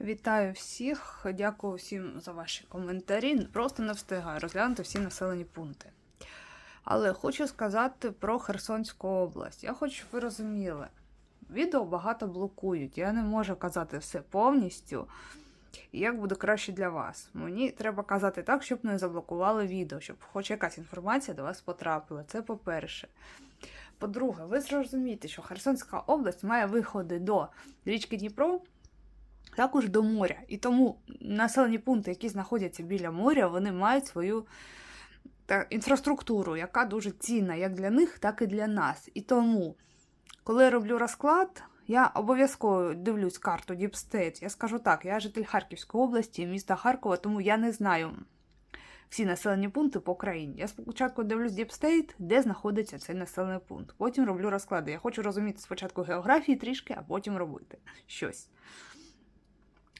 Вітаю всіх, дякую всім за ваші коментарі. Просто не встигаю розглянути всі населені пункти. Але хочу сказати про Херсонську область. Я хочу, щоб ви розуміли, відео багато блокують. Я не можу казати все повністю. Як буде краще для вас. Мені треба казати так, щоб не заблокували відео, щоб хоч якась інформація до вас потрапила. Це по-перше. По-друге, ви зрозумієте, що Херсонська область має виходи до річки Дніпро, також до моря. І тому населені пункти, які знаходяться біля моря, вони мають свою та, інфраструктуру, яка дуже цінна як для них, так і для нас. І тому, коли я роблю розклад, я обов'язково дивлюсь карту State. Я скажу так, я житель Харківської області, міста Харкова, тому я не знаю всі населені пункти по країні. Я спочатку дивлюсь State, де знаходиться цей населений пункт. Потім роблю розклади. Я хочу розуміти спочатку географії трішки, а потім робити щось.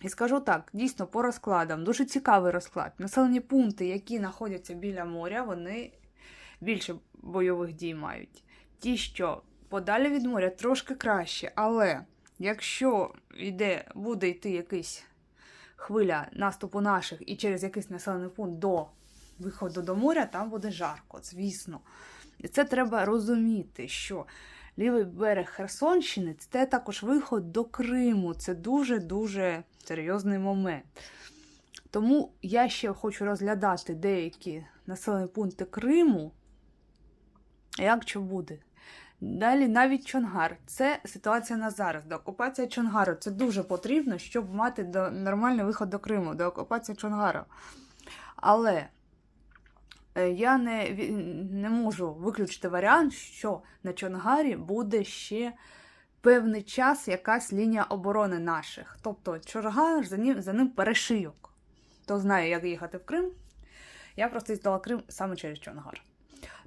І скажу так, дійсно, по розкладам, дуже цікавий розклад. Населені пункти, які знаходяться біля моря, вони більше бойових дій мають. Ті, що подалі від моря, трошки краще. Але якщо йде, буде йти якийсь хвиля наступу наших і через якийсь населений пункт до виходу до моря, там буде жарко, звісно. І це треба розуміти, що лівий берег Херсонщини це також виход до Криму. Це дуже-дуже серйозний момент. Тому я ще хочу розглядати деякі населені пункти Криму, як що буде. Далі навіть Чонгар. Це ситуація на зараз. До окупація Чонгару це дуже потрібно, щоб мати до, нормальний виход до Криму, до окупації Чонгару. Але я не, не можу виключити варіант, що на Чонгарі буде ще певний час якась лінія оборони наших. Тобто Чонгар за ним, за ним перешийок. Хто знає, як їхати в Крим, я просто їздила Крим саме через Чонгар.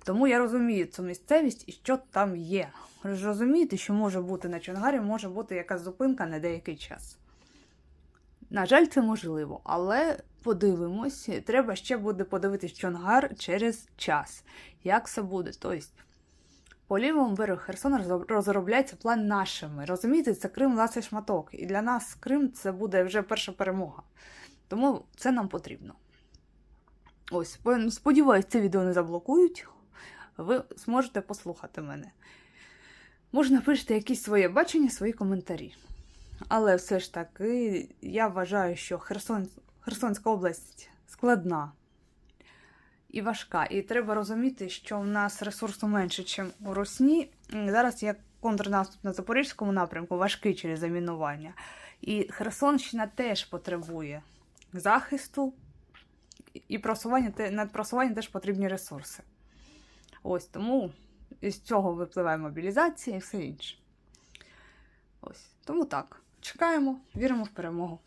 Тому я розумію цю місцевість і що там є. Розумієте, що може бути на Чонгарі, може бути якась зупинка на деякий час. На жаль, це можливо, але подивимось. Треба ще буде подивитись Чонгар через час. Як це буде? Тобто, по лівому берегу Херсона розробляється план нашими. Розумієте, це Крим ласий шматок. І для нас Крим це буде вже перша перемога. Тому це нам потрібно. Ось, по- сподіваюсь, це відео не заблокують. Ви зможете послухати мене. Може, напишете якісь своє бачення, свої коментарі. Але все ж таки, я вважаю, що Херсон, Херсонська область складна і важка. І треба розуміти, що в нас ресурсу менше, ніж у Росні. Зараз є контрнаступ на Запорізькому напрямку, важкий через замінування. І Херсонщина теж потребує захисту і просування, те- на просування теж потрібні ресурси. Ось тому із цього випливає мобілізація і все інше. Ось. Тому так. Чекаємо, віримо в перемогу.